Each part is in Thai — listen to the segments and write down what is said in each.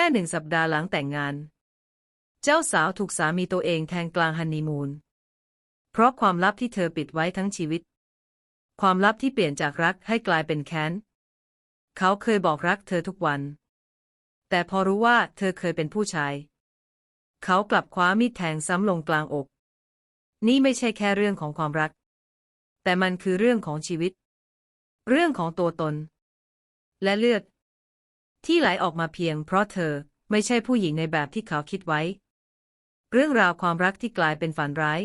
ค่หนึ่งสัปดาห์หลังแต่งงาน เจ้าสาวถูกสามีตัวเองแทงกลางฮันนีมูน เพราะความลับที่เธอปิดไว้ทั้งชีวิต ความลับที่เปลี่ยนจากรักให้กลายเป็นแค้น เขาเคยบอกรักเธอทุกวัน แต่พอรู้ว่าเธอเคยเป็นผู้ชาย เขากลับคว้ามีดแทงซ้ำลงกลางอก นี่ไม่ใช่แค่เรื่องของความรัก แต่มันคือเรื่องของชีวิต เรื่องของตัวตน และเลือด ที่ไหลออกมาเพียงเพราะเธอไม่ใช่ผู้หญิงในแบบที่เขาคิดไว้ เรื่องราวความรักที่กลายเป็นฝันร้าย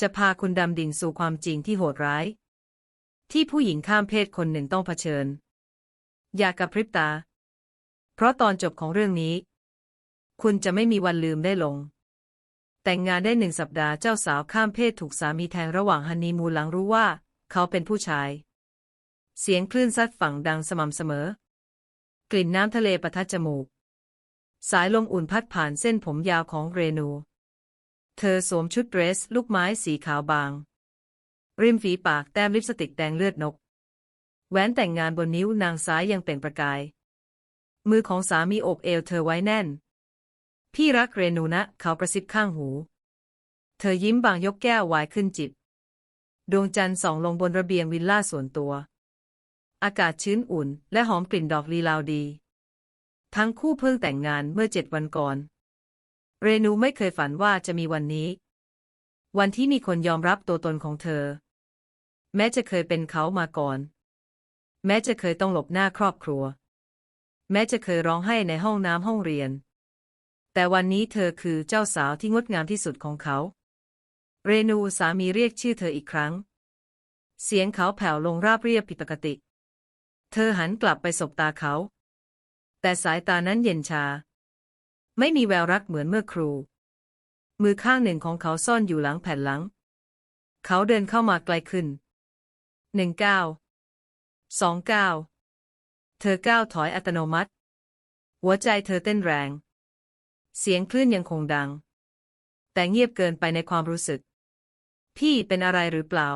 จะพาคุณดำดิ่งสู่ความจริงที่โหดร้าย ที่ผู้หญิงข้ามเพศคนหนึ่งต้องเผชิญ อย่ากระพริบตา เพราะตอนจบของเรื่องนี้ คุณจะไม่มีวันลืมได้ลง แต่งงานได้หนึ่งสัปดาห์เจ้าสาวข้ามเพศถูกสามีแทงระหว่างฮันนีมูนหลังรู้ว่า เขาเป็นผู้ชาย เสียงคลื่นซัดฝั่งดังสม่ำเสมอ กลิ่นน้ำทะเลประทัดจมูก สายลมอุ่นพัดผ่านเส้นผมยาวของเรนู เธอสวมชุดเดรส ลูกไม้สีขาวบาง ริมฝีปากแต้มลิปสติกแดงเลือดนก แหวนแต่งงานบนนิ้วนางซ้ายยังเปล่งประกาย มือของสามีโอบเอวเธอไว้แน่น พี่รักเรนูนะ เขากระซิบข้างหู เธอยิ้มบางยกแก้วไวายขึ้นจิบ ดวงจันทร์ส่องลงบนระเบียงวิลล่าส่วนตัว อากาศชื้นอุ่น และหอมกลิ่นดอกลีลาวดี ทั้งคู่เพิ่งแต่งงานเมื่อเจ็ดวันก่อน เรนูไม่เคยฝันว่าจะมีวันนี้ วันที่มีคนยอมรับตัวตนของเธอ แม้จะเคยเป็นเขามาก่อน แม้จะเคยต้องหลบหน้าครอบครัว แม้จะเคยร้องไห้ในห้องน้ำห้องเรียน แต่วันนี้เธอคือเจ้าสาวที่งดงามที่สุดของเขา เรนูสามีเรียกชื่อเธออีกครั้ง เสียงเขาแผ่วลงราบเรียบผิดปกติ เธอหันกลับไปสบตาเขา แต่สายตานั้นเย็นชา ไม่มีแววรักเหมือนเมื่อครู มือข้างหนึ่งของเขาซ่อนอยู่หลังแผ่นหลัง เขาเดินเข้ามาไกลขึ้นหนึ่งก้าวสองก้าวเธอก้าวถอยอัตโนมัติ หัวใจเธอเต้นแรง เสียงคลื่นยังคงดัง แต่เงียบเกินไปในความรู้สึก พี่เป็นอะไรหรือเปล่า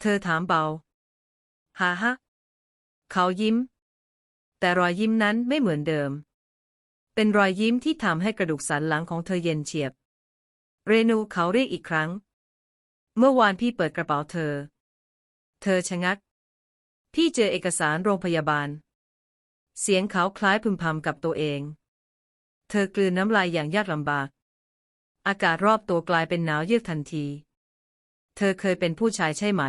เธอถามเบา ฮ่าฮะ เขายิ้ม แต่รอยยิ้มนั้นไม่เหมือนเดิม เป็นรอยยิ้มที่ทำให้กระดูกสันหลังของเธอเย็นเฉียบ เรนูเขาเรียกอีกครั้ง เมื่อวานพี่เปิดกระเป๋าเธอ เธอชะงัก พี่เจอเอกสารโรงพยาบาล เสียงเขาคล้ายพึมพำกับตัวเอง เธอกลืนน้ำลายอย่างยากลำบาก อากาศรอบตัวกลายเป็นหนาวเยือกทันที เธอเคยเป็นผู้ชายใช่ไหม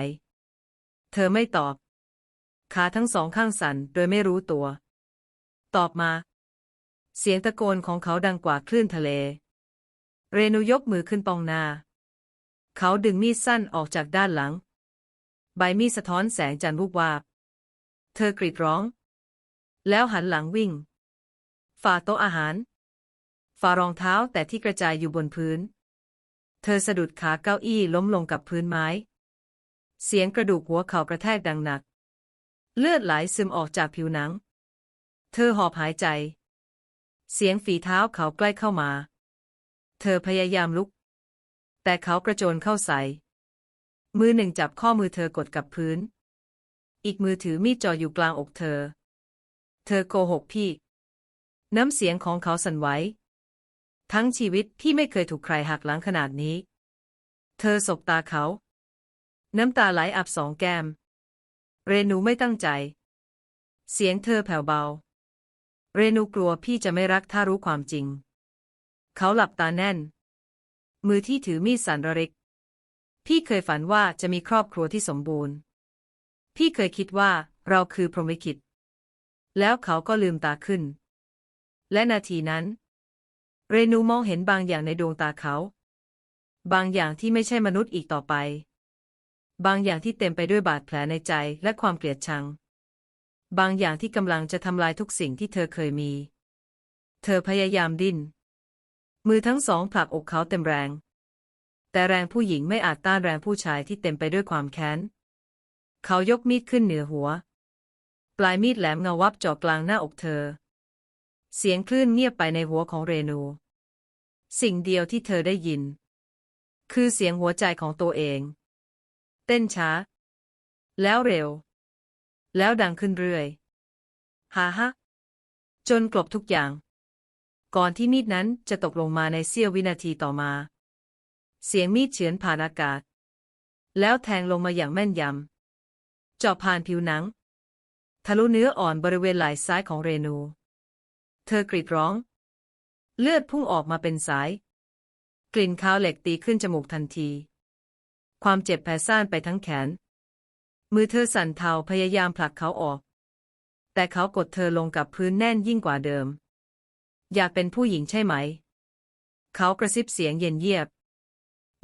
เธอไม่ตอบ ขาทั้งสองข้างสั่นโดยไม่รู้ตัว ตอบมา เสียงตะโกนของเขาดังกว่าคลื่นทะเล เรนูยกมือขึ้นปองหน้า เขาดึงมีดสั้นออกจากด้านหลัง ใบมีดสะท้อนแสงจันทร์วูบวาบ เธอกรีดร้อง แล้วหันหลังวิ่ง ฝ่าโต๊ะอาหาร ฝ่ารองเท้าแต่ที่กระจายอยู่บนพื้น เธอสะดุดขาเก้าอี้ล้มลงกับพื้นไม้ เสียงกระดูกหัวเข่ากระแทกดังหนัก เลือดไหลซึมออกจากผิวหนัง เธอหอบหายใจ เสียงฝีเท้าเขาใกล้เข้ามา เธอพยายามลุก แต่เขากระโจนเข้าใส่ มือหนึ่งจับข้อมือเธอกดกับพื้น อีกมือถือมีดจ่ออยู่กลางอกเธอ เธอโกหกพี่ น้ำเสียงของเขาสั่นไหว ทั้งชีวิตพี่ไม่เคยถูกใครหักหลังขนาดนี้ เธอสบตาเขา น้ำตาไหลอาบสองแก้ม เรนูไม่ตั้งใจ เสียงเธอแผ่วเบา เรนูกลัวพี่จะไม่รักถ้ารู้ความจริง เขาหลับตาแน่น มือที่ถือมีดสันระริก พี่เคยฝันว่าจะมีครอบครัวที่สมบูรณ์ พี่เคยคิดว่าเราคือพรหมลิขิต แล้วเขาก็ลืมตาขึ้น และนาทีนั้น เรนูมองเห็นบางอย่างในดวงตาเขา บางอย่างที่ไม่ใช่มนุษย์อีกต่อไป บางอย่างที่เต็มไปด้วยบาดแผลในใจและความเกลียดชัง บางอย่างที่กำลังจะทำลายทุกสิ่งที่เธอเคยมี เธอพยายามดิ้น มือทั้งสองผลักอกเขาเต็มแรง แต่แรงผู้หญิงไม่อาจต้านแรงผู้ชายที่เต็มไปด้วยความแค้น เขายกมีดขึ้นเหนือหัว ปลายมีดแหลมเงาวับจ่อกลางหน้าอกเธอ เสียงคลื่นเงียบไปในหัวของเรนู สิ่งเดียวที่เธอได้ยิน คือเสียงหัวใจของตัวเอง ต้นช้า แล้วเร็ว แล้วดังขึ้นเรื่อยฮ่าฮะจนกลบทุกอย่าง ก่อนที่มีดนั้นจะตกลงมาในเสี้ยววินาทีต่อมา เสียงมีดเฉือนผ่านอากาศ แล้วแทงลงมาอย่างแม่นยำเจาะผ่านผิวหนัง ทะลุเนื้ออ่อนบริเวณไหล่ซ้ายของเรนู เธอกรีดร้อง เลือดพุ่งออกมาเป็นสาย กลิ่นคาวเหล็กตีขึ้นจมูกทันที ความเจ็บแผ่ซ่านไปทั้งแขน มือเธอสั่นเทาพยายามผลักเขาออก แต่เขากดเธอลงกับพื้นแน่นยิ่งกว่าเดิม อยากเป็นผู้หญิงใช่ไหม เขากระซิบเสียงเย็นเยียบ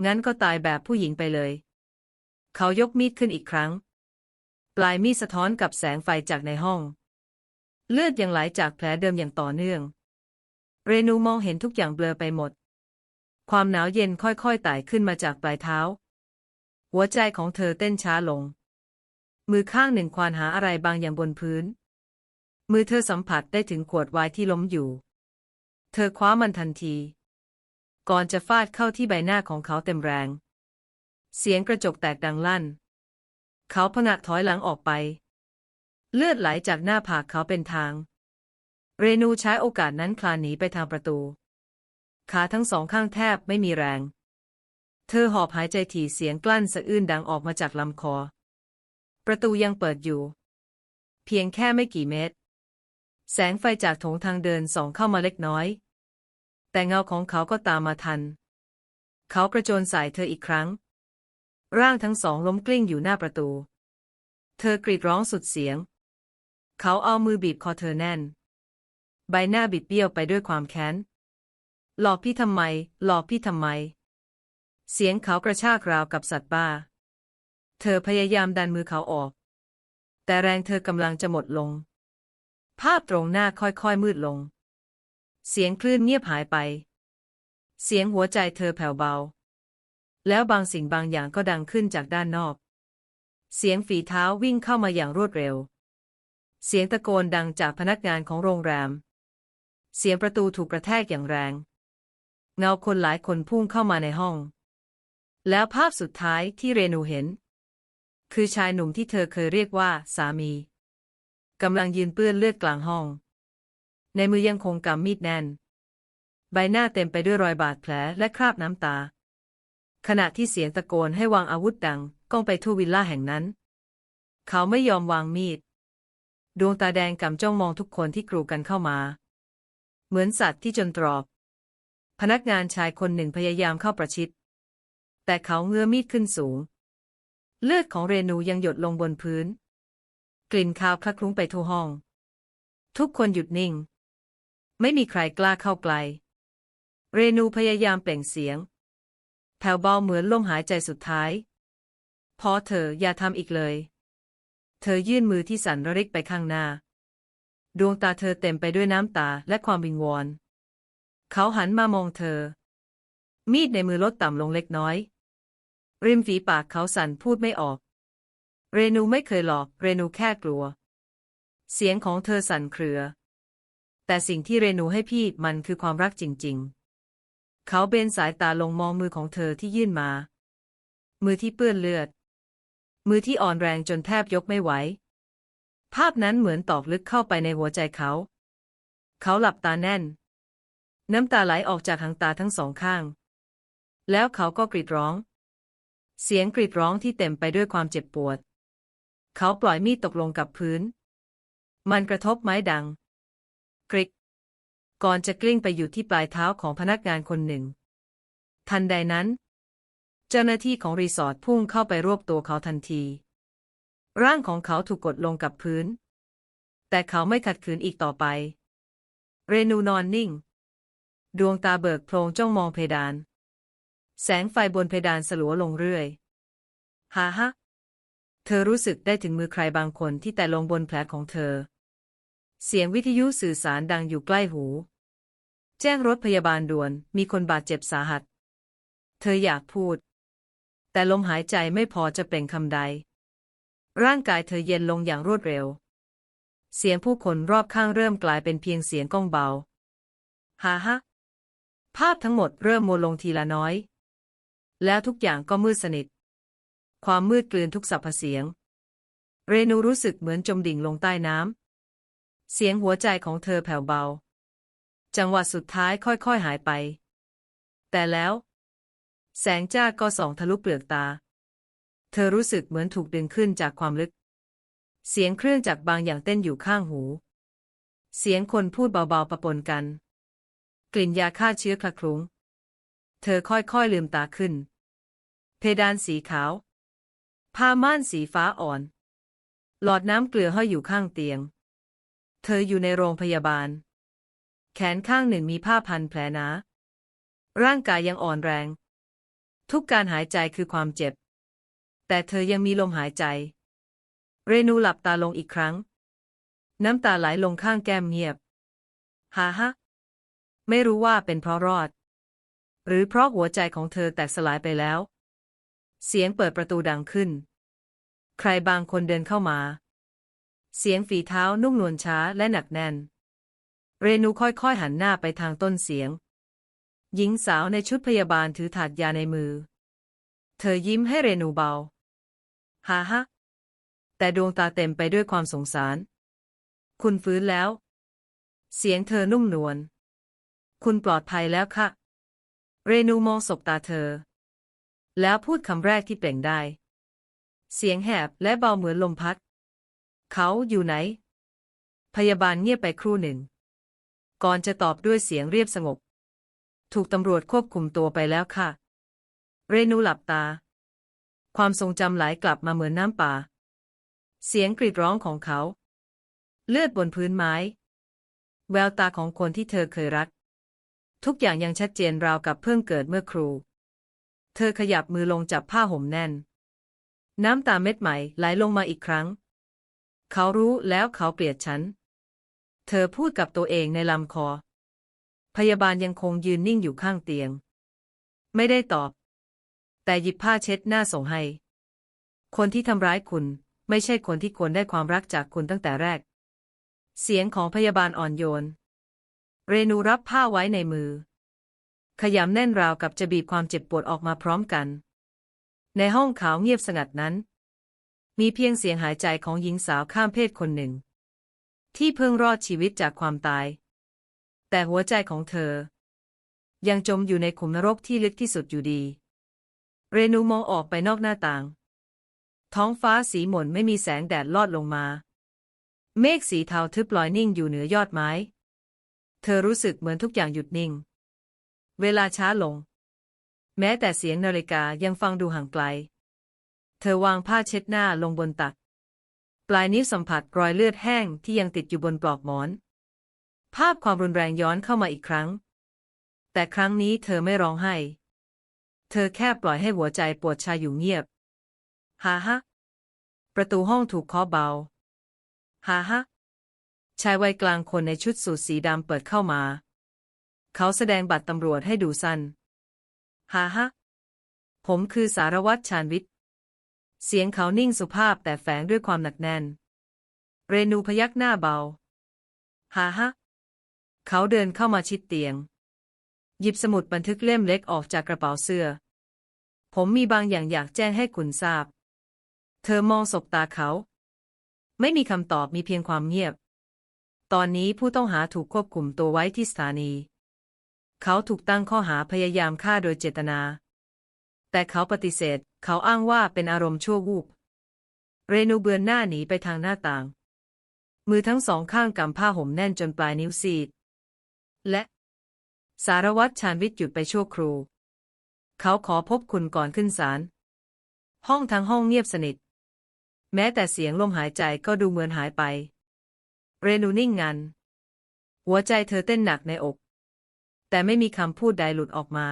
งั้นก็ตายแบบผู้หญิงไปเลย เขายกมีดขึ้นอีกครั้ง ปลายมีดสะท้อนกับแสงไฟจากในห้อง เลือดยังไหลจากแผลเดิมอย่างต่อเนื่อง เรนูมองเห็นทุกอย่างเบลอไปหมด ความหนาวเย็นค่อยๆไต่ขึ้นมาจากปลายเท้า หัวใจของเธอเต้นช้าลง มือข้างหนึ่งควานหาอะไรบางอย่างบนพื้น มือเธอสัมผัสได้ถึงขวดไวน์ที่ล้มอยู่ เธอคว้ามันทันที ก่อนจะฟาดเข้าที่ใบหน้าของเขาเต็มแรง เสียงกระจกแตกดังลั่น เขาพงะถอยหลังออกไป เลือดไหลจากหน้าผากเขาเป็นทาง เรนูใช้โอกาสนั้นคลานหนีไปทางประตู ขาทั้งสองข้างแทบไม่มีแรง เธอหอบหายใจถี่เสียงกลั้นสะอื้นดังออกมาจากลำคอ ประตูยังเปิดอยู่ เพียงแค่ไม่กี่เมตร แสงไฟจากโถงทางเดินส่องเข้ามาเล็กน้อย แต่เงาของเขาก็ตามมาทัน เขากระโจนใส่เธออีกครั้ง ร่างทั้งสองล้มกลิ้งอยู่หน้าประตู เธอกรีดร้องสุดเสียง เขาเอามือบีบคอเธอแน่น ใบหน้าบิดเบี้ยวไปด้วยความแค้น หลอกพี่ทำไม หลอกพี่ทำไม เสียงเขากระชากราวกับสัตว์บ้าเธอพยายามดันมือเขาออก แต่แรงเธอกำลังจะหมดลง ภาพตรงหน้าค่อยๆมืดลง เสียงคลื่นเงียบหายไป เสียงหัวใจเธอแผ่วเบา แล้วบางสิ่งบางอย่างก็ดังขึ้นจากด้านนอก เสียงฝีเท้าวิ่งเข้ามาอย่างรวดเร็ว เสียงตะโกนดังจากพนักงานของโรงแรม เสียงประตูถูกกระแทกอย่างแรง เงาคนหลายคนพุ่งเข้ามาในห้อง แล้วภาพสุดท้ายที่เรนูเห็น คือชายหนุ่มที่เธอเคยเรียกว่าสามีกำลังยืนเปื้อนเลือดกลางห้อง ในมือยังคงกำมีดแน่น ใบหน้าเต็มไปด้วยรอยบาดแผลและคราบน้ำตา ขณะที่เสียงตะโกนให้วางอาวุธดังก้องไปทั่ววิลล่าแห่งนั้น เขาไม่ยอมวางมีด ดวงตาแดงกำจ้องมองทุกคนที่กรูกันเข้ามา เหมือนสัตว์ที่จนตรอกพนักงานชายคนหนึ่งพยายามเข้าประชิด แต่เขาเงื้อมีดขึ้นสูง เลือดของเรนูยังหยดลงบนพื้น กลิ่นคาวคละคลุ้งไปทั่วห้อง ทุกคนหยุดนิ่ง ไม่มีใครกล้าเข้าใกล้เรนูพยายามเปล่งเสียง แผ่วเบาเหมือนลมหายใจสุดท้าย พอเธออย่าทำอีกเลย เธอยื่นมือที่สั่นระริกไปข้างหน้า ดวงตาเธอเต็มไปด้วยน้ำตาและความวิงวอน เขาหันมามองเธอมีดในมือลดต่ำลงเล็กน้อย ริมฝีปากเขาสั่นพูดไม่ออก เรนูไม่เคยหลอก เรนูแค่กลัว เสียงของเธอสั่นเครือ แต่สิ่งที่เรนูให้พี่มันคือความรักจริง ๆ เขาเบนสายตาลงมองมือของเธอที่ยื่นมา มือที่เปื้อนเลือด มือที่อ่อนแรงจนแทบยกไม่ไหว ภาพนั้นเหมือนตอกลึกเข้าไปในหัวใจเขา เขาหลับตาแน่น น้ำตาไหลออกจากหางตาทั้งสองข้าง แล้วเขาก็กรีดร้อง เสียงกรีดร้องที่เต็มไปด้วยความเจ็บปวด เขาปล่อยมีดตกลงกับพื้น มันกระทบไม้ดัง กริก ก่อนจะกลิ้งไปอยู่ที่ปลายเท้าของพนักงานคนหนึ่ง ทันใดนั้น เจ้าหน้าที่ของรีสอร์ทพุ่งเข้าไปรวบตัวเขาทันที ร่างของเขาถูกกดลงกับพื้น แต่เขาไม่ขัดขืนอีกต่อไป เรนูนอนนิ่ง ดวงตาเบิกโพลงจ้องมองเพดาน แสงไฟบนเพดานสลัวลงเรื่อยฮ่าฮะ เธอรู้สึกได้ถึงมือใครบางคนที่แต่ลงบนแผลของเธอ เสียงวิทยุสื่อสารดังอยู่ใกล้หู แจ้งรถพยาบาลด่วน มีคนบาดเจ็บสาหัส เธออยากพูด แต่ลมหายใจไม่พอจะเปล่งคำใด ร่างกายเธอเย็นลงอย่างรวดเร็ว เสียงผู้คนรอบข้างเริ่มกลายเป็นเพียงเสียงก้องเบา ฮ่าฮะ ภาพทั้งหมดเริ่มมัวลงทีละน้อย แล้วทุกอย่างก็มืดสนิท ความมืดกลืนทุกสรรพเสียง เรนูรู้สึกเหมือนจมดิ่งลงใต้น้ำ เสียงหัวใจของเธอแผ่วเบา จังหวะสุดท้ายค่อยๆหายไป แต่แล้ว แสงจ้าก็ส่องทะลุเปลือกตา เธอรู้สึกเหมือนถูกดึงขึ้นจากความลึก เสียงเครื่องจักรบางอย่างเต้นอยู่ข้างหู เสียงคนพูดเบาๆปะปนกัน กลิ่นยาฆ่าเชื้อคละคลุ้ง เธอค่อยๆลืมตาขึ้น เพดานสีขาว ผ้าม่านสีฟ้าอ่อน หลอดน้ำเกลือห้อยอยู่ข้างเตียง เธออยู่ในโรงพยาบาล แขนข้างหนึ่งมีผ้าพันแผลหนา ร่างกายยังอ่อนแรง ทุกการหายใจคือความเจ็บ แต่เธอยังมีลมหายใจ เรนูหลับตาลงอีกครั้ง น้ำตาไหลลงข้างแก้มเงียบ ฮ่าฮะ ไม่รู้ว่าเป็นเพราะรอด หรือเพราะหัวใจของเธอแตกสลายไปแล้ว เสียงเปิดประตูดังขึ้น ใครบางคนเดินเข้ามา เสียงฝีเท้านุ่มนวลช้าและหนักแน่น เรนูค่อยๆหันหน้าไปทางต้นเสียง หญิงสาวในชุดพยาบาลถือถาดยาในมือ เธอยิ้มให้เรนูเบาฮ่าฮะแต่ดวงตาเต็มไปด้วยความสงสาร คุณฟื้นแล้ว เสียงเธอนุ่มนวล คุณปลอดภัยแล้วค่ะ เรนูมองศบตาเธอ แล้วพูดคำแรกที่เปล่งได้ เสียงแหบและเบาเหมือนลมพัด เขาอยู่ไหน พยาบาลเงียบไปครู่หนึ่ง ก่อนจะตอบด้วยเสียงเรียบสงบ ถูกตำรวจควบคุมตัวไปแล้วค่ะ เรนูหลับตา ความทรงจำไหลกลับมาเหมือนน้ำป่า เสียงกรีดร้องของเขา เลือดบนพื้นไม้ แววตาของคนที่เธอเคยรัก ทุกอย่างยังชัดเจนราวกับเพิ่งเกิดเมื่อครู เธอขยับมือลงจับผ้าห่มแน่น น้ำตาเม็ดใหม่ไหลลงมาอีกครั้ง เขารู้แล้วเขาเกลียดฉัน เธอพูดกับตัวเองในลำคอ พยาบาลยังคงยืนนิ่งอยู่ข้างเตียง ไม่ได้ตอบ แต่หยิบผ้าเช็ดหน้าส่งให้ คนที่ทำร้ายคุณไม่ใช่คนที่ควรได้ความรักจากคุณตั้งแต่แรก เสียงของพยาบาลอ่อนโยน เรนูรับผ้าไว้ในมือ ขยำแน่นราวกับจะบีบความเจ็บปวดออกมาพร้อมกัน ในห้องขาวเงียบสงัดนั้น มีเพียงเสียงหายใจของหญิงสาวข้ามเพศคนหนึ่ง ที่เพิ่งรอดชีวิตจากความตาย แต่หัวใจของเธอ ยังจมอยู่ในขุมนรกที่ลึกที่สุดอยู่ดี เรนูมองออกไปนอกหน้าต่าง ท้องฟ้าสีหม่นไม่มีแสงแดดลอดลงมา เมฆสีเทาทึบลอยนิ่งอยู่เหนือยอดไม้ เธอรู้สึกเหมือนทุกอย่างหยุดนิ่ง เวลาช้าลง แม้แต่เสียงนาฬิกายังฟังดูห่างไกล เธอวางผ้าเช็ดหน้าลงบนตัก ปลายนิ้วสัมผัสรอยเลือดแห้งที่ยังติดอยู่บนปลอกหมอน ภาพความรุนแรงย้อนเข้ามาอีกครั้ง แต่ครั้งนี้เธอไม่ร้องไห้ เธอแค่ปล่อยให้หัวใจปวดชาอยู่เงียบ ฮ่าฮะ ประตูห้องถูกเคาะเบา ฮ่าฮะ ชายวัยกลางคนในชุดสูทสีดำเปิดเข้ามา เขาแสดงบัตรตำรวจให้ดูสั้นฮ่าฮะ ผมคือสารวัตรชาญวิทย์ เสียงเขานิ่งสุภาพแต่แฝงด้วยความหนักแน่น เรนูพยักหน้าเบาฮ่าฮะ เขาเดินเข้ามาชิดเตียง หยิบสมุดบันทึกเล่มเล็กออกจากกระเป๋าเสื้อ ผมมีบางอย่างอยากแจ้งให้คุณทราบ เธอมองสบตาเขา ไม่มีคำตอบมีเพียงความเงียบ ตอนนี้ผู้ต้องหาถูกควบคุมตัวไว้ที่สถานี เขาถูกตั้งข้อหาพยายามฆ่าโดยเจตนา แต่เขาปฏิเสธ เขาอ้างว่าเป็นอารมณ์ชั่ววูบ เรนูเบือนหน้าหนีไปทางหน้าต่าง มือทั้งสองข้างกำผ้าห่มแน่นจนปลายนิ้วซีด และสารวัตรชาญวิทย์หยุดไปชั่วครู่ เขาขอพบคุณก่อนขึ้นศาล ห้องทั้งห้องเงียบสนิท แม้แต่เสียงลมหายใจก็ดูเหมือนหายไป เรนูนิ่งงัน หัวใจเธอเต้นหนักในอก แต่ไม่มีคำพูดใดหลุดออกมา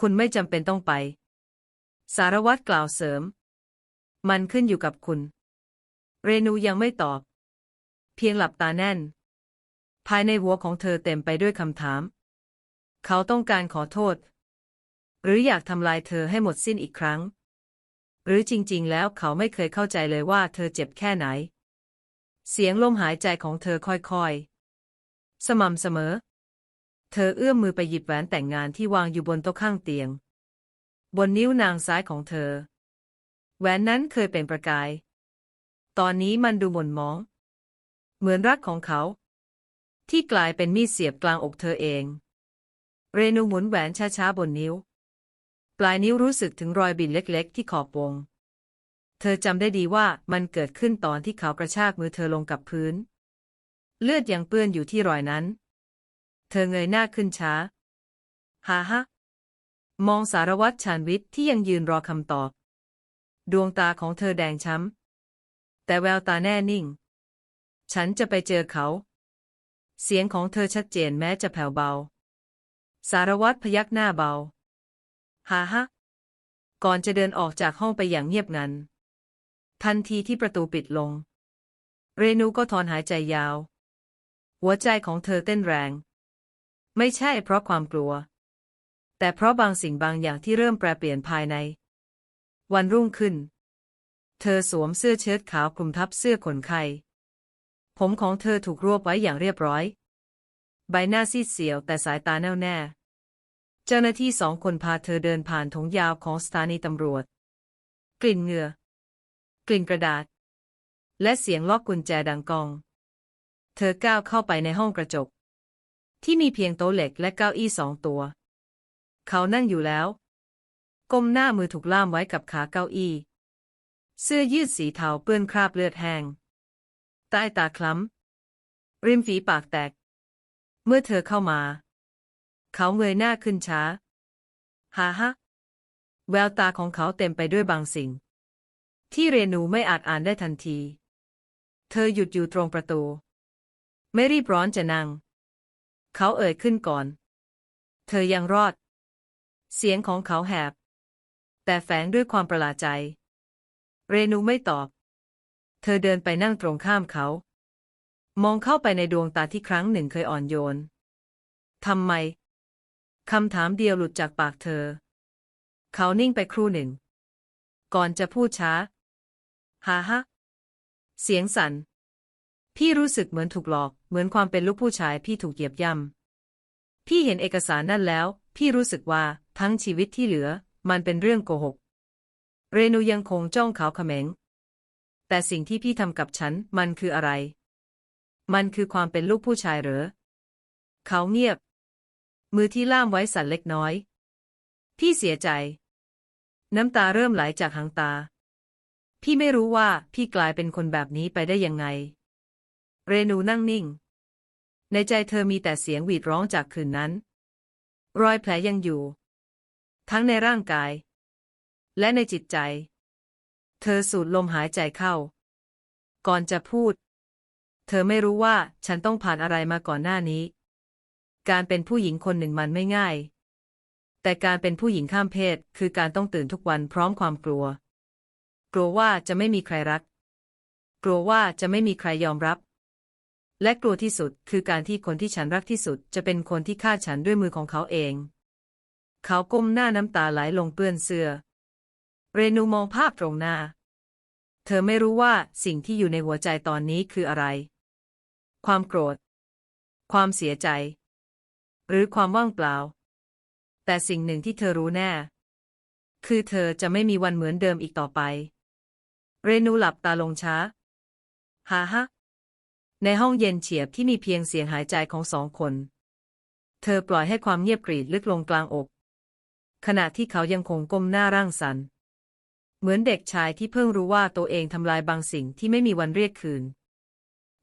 คุณไม่จำเป็นต้องไป สารวัตรกล่าวเสริม มันขึ้นอยู่กับคุณ เรนูยังไม่ตอบ เพียงหลับตาแน่น ภายในหัวของเธอเต็มไปด้วยคำถาม เขาต้องการขอโทษ หรืออยากทำลายเธอให้หมดสิ้นอีกครั้ง หรือจริงๆ แล้วเขาไม่เคยเข้าใจเลยว่าเธอเจ็บแค่ไหน เสียงลมหายใจของเธอค่อยๆ สม่ำเสมอ เธอเอื้อมมือไปหยิบแหวนแต่งงานที่วางอยู่บนโต๊ะข้างเตียง บนนิ้วนางซ้ายของเธอ แหวนนั้นเคยเป็นประกาย ตอนนี้มันดูหม่นหมอง เหมือนรักของเขา ที่กลายเป็นมีดเสียบกลางอกเธอเอง เรนูหมุนแหวนช้าๆบนนิ้ว ปลายนิ้วรู้สึกถึงรอยบินเล็กๆ ที่ขอบวง เธอจำได้ดีว่ามันเกิดขึ้นตอนที่เขากระชากมือเธอลงกับพื้น เลือดยังเปื้อนอยู่ที่รอยนั้น เธอเงยหน้าขึ้นช้าฮ่าฮะมองสารวัตรชาญวิทย์ที่ยังยืนรอคำตอบ ดวงตาของเธอแดงช้ำ แต่แววตาแน่นิ่ง ฉันจะไปเจอเขา เสียงของเธอชัดเจนแม้จะแผ่วเบา สารวัตรพยักหน้าเบาฮ่าฮะก่อนจะเดินออกจากห้องไปอย่างเงียบงัน ทันทีที่ประตูปิดลง เรนูก็ถอนหายใจยาว หัวใจของเธอเต้นแรง ไม่ใช่เพราะความกลัว แต่เพราะบางสิ่งบางอย่างที่เริ่มแปรเปลี่ยนภายใน วันรุ่งขึ้น เธอสวมเสื้อเชิ้ตขาวคลุมทับเสื้อขนไข่ผมของเธอถูกรวบไว้อย่างเรียบร้อย ใบหน้าซีดเสียวแต่สายตาแน่วแน่ เจ้าหน้าที่สองคนพาเธอเดินผ่านถงยาวของสถานีตำรวจ กลิ่นเหงื่อ กลิ่นกระดาษ และเสียงล็อกกุญแจดังกอง เธอก้าวเข้าไปในห้องกระจก ที่มีเพียงโต๊ะเหล็กและเก้าอี้สองตัว เขานั่งอยู่แล้วก้มหน้ามือถูกล่ามไว้กับขาเก้าอี้ เสื้อยืดสีเทาเปื้อนคราบเลือดแห้ง ใต้ตาคล้ำ ริมฝีปากแตก เมื่อเธอเข้ามา เขาเงยหน้าขึ้นช้า ฮ่าฮะ แววตาของเขาเต็มไปด้วยบางสิ่ง ที่เรนูไม่อาจอ่านได้ทันที เธอหยุดอยู่ตรงประตู ไม่รีบร้อนจะนั่ง เขาเอ่ยขึ้นก่อน เธอยังรอด เสียงของเขาแหบ แต่แฝงด้วยความประหลาดใจ เรนูไม่ตอบ เธอเดินไปนั่งตรงข้ามเขา มองเข้าไปในดวงตาที่ครั้งหนึ่งเคยอ่อนโยนทำไมคำถามเดียวหลุดจากปากเธอ เขานิ่งไปครู่หนึ่ง ก่อนจะพูดช้า ฮ่าฮะเสียงสั่น พี่รู้สึกเหมือนถูกหลอก เหมือนความเป็นลูกผู้ชายพี่ถูกเหยียบย่ำ พี่เห็นเอกสารนั่นแล้ว พี่รู้สึกว่าทั้งชีวิตที่เหลือ มันเป็นเรื่องโกหก เรนูยังคงจ้องเขาเขม็ง แต่สิ่งที่พี่ทำกับฉัน มันคืออะไร มันคือความเป็นลูกผู้ชายเหรอ เขาเงียบ มือที่ล่ามไว้สั่นเล็กน้อย พี่เสียใจ น้ำตาเริ่มไหลจากหางตา พี่ไม่รู้ว่าพี่กลายเป็นคนแบบนี้ไปได้ยังไง เรนูนั่งนิ่ง ในใจเธอมีแต่เสียงหวีดร้องจากคืนนั้น รอยแผลยังอยู่ ทั้งในร่างกาย และในจิตใจ เธอสูดลมหายใจเข้า ก่อนจะพูด เธอไม่รู้ว่าฉันต้องผ่านอะไรมาก่อนหน้านี้ การเป็นผู้หญิงคนหนึ่งมันไม่ง่าย แต่การเป็นผู้หญิงข้ามเพศคือการต้องตื่นทุกวันพร้อมความกลัว ลัวว่าจะไม่มีใครรัก กลัวว่าจะไม่มีใครยอมรับ และกลัวที่สุดคือการที่คนที่ฉันรักที่สุดจะเป็นคนที่ฆ่าฉันด้วยมือของเขาเอง เขาก้มหน้าน้ำตาไหลลงเปื้อนเสื้อ เรนูมองภาพตรงหน้า เธอไม่รู้ว่าสิ่งที่อยู่ในหัวใจตอนนี้คืออะไร ความโกรธ ความเสียใจ หรือความว่างเปล่า แต่สิ่งหนึ่งที่เธอรู้แน่คือเธอจะไม่มีวันเหมือนเดิมอีกต่อไป เรนูหลับตาลงช้าฮ่าฮะในห้องเย็นเฉียบที่มีเพียงเสียงหายใจของสองคน เธอปล่อยให้ความเงียบกรีดลึกลงกลางอก ขณะที่เขายังคงก้มหน้าร่างสัน เหมือนเด็กชายที่เพิ่งรู้ว่าตัวเองทำลายบางสิ่งที่ไม่มีวันเรียกคืน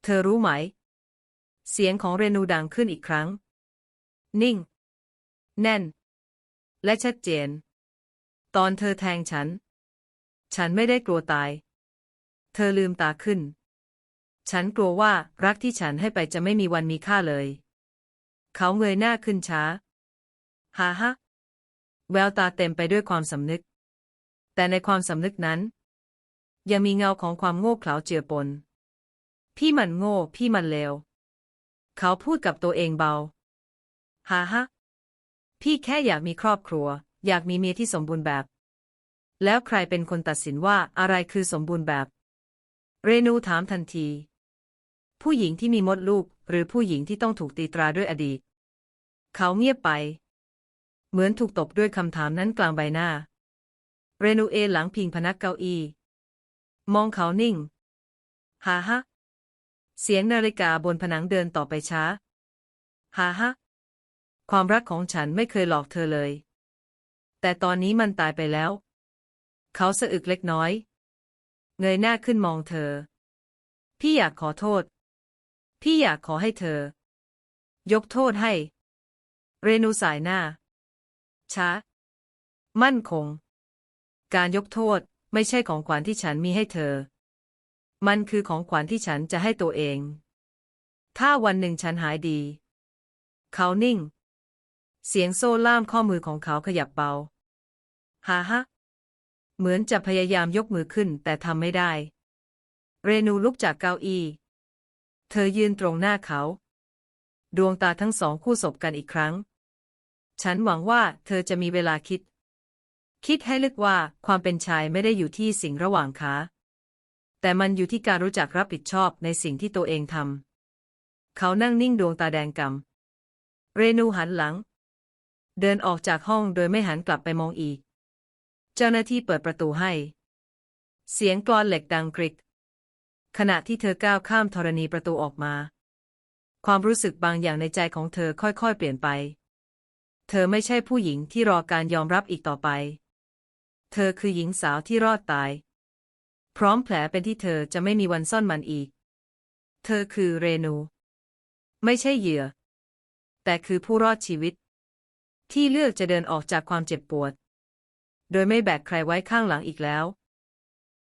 เธอรู้ไหม เสียงของเรนูดังขึ้นอีกครั้ง นิ่ง แน่น และชัดเจน ตอนเธอแทงฉัน ฉันไม่ได้กลัวตาย เธอลืมตาขึ้น ฉันกลัวว่ารักที่ฉันให้ไปจะไม่มีวันมีค่าเลย เขาเงยหน้าขึ้นช้า ฮ่าฮะ แววตาเต็มไปด้วยความสำนึก แต่ในความสำนึกนั้น ยังมีเงาของความโง่เขลาเจือปน พี่มันโง่ พี่มันเลว เขาพูดกับตัวเองเบา ฮ่าฮะ พี่แค่อยากมีครอบครัว อยากมีเมียที่สมบูรณ์แบบ แล้วใครเป็นคนตัดสินว่าอะไรคือสมบูรณ์แบบ เรนูถามทันที ผู้หญิงที่มีมดลูก หรือผู้หญิงที่ต้องถูกตีตราด้วยอดีต เขาเงียบไป เหมือนถูกตบด้วยคำถามนั้นกลางใบหน้า เรนูเอหลังพิงพนักเก้าอี้ มองเขานิ่งฮ่าฮะเสียงนาฬิกาบนผนังเดินต่อไปช้าฮ่าฮะความรักของฉันไม่เคยหลอกเธอเลย แต่ตอนนี้มันตายไปแล้ว เขาสะอึกเล็กน้อย เงยหน้าขึ้นมองเธอ พี่อยากขอโทษ พี่อยากขอให้เธอ ยกโทษให้ เรนูสายหน้า ช้า มั่นคง การยกโทษไม่ใช่ของขวัญที่ฉันมีให้เธอ มันคือของขวัญที่ฉันจะให้ตัวเอง ถ้าวันหนึ่งฉันหายดี เขานิ่ง เสียงโซ่ล่ามข้อมือของเขาขยับเบา ฮ่าฮะ เหมือนจะพยายามยกมือขึ้นแต่ทำไม่ได้ เรนูลุกจากเก้าอี้ เธอยืนตรงหน้าเขา ดวงตาทั้งสองคู่สบกันอีกครั้ง ฉันหวังว่าเธอจะมีเวลาคิด คิดให้ลึกว่าความเป็นชายไม่ได้อยู่ที่สิ่งระหว่างขา แต่มันอยู่ที่การรู้จักรับผิดชอบในสิ่งที่ตัวเองทำ เขานั่งนิ่งดวงตาแดงกำเรนูหันหลัง เดินออกจากห้องโดยไม่หันกลับไปมองอีก เจ้าหน้าที่เปิดประตูให้ เสียงกลอนเหล็กดังกริก ขณะที่เธอก้าวข้ามธรณีประตูออกมา ความรู้สึกบางอย่างในใจของเธอค่อยๆ เปลี่ยนไป เธอไม่ใช่ผู้หญิงที่รอการยอมรับอีกต่อไป เธอคือหญิงสาวที่รอดตาย พร้อมแผลเป็นที่เธอจะไม่มีวันซ่อนมันอีก เธอคือเรนู ไม่ใช่เหยื่อ แต่คือผู้รอดชีวิต ที่เลือกจะเดินออกจากความเจ็บปวด โดยไม่แบกใครไว้ข้างหลังอีกแล้ว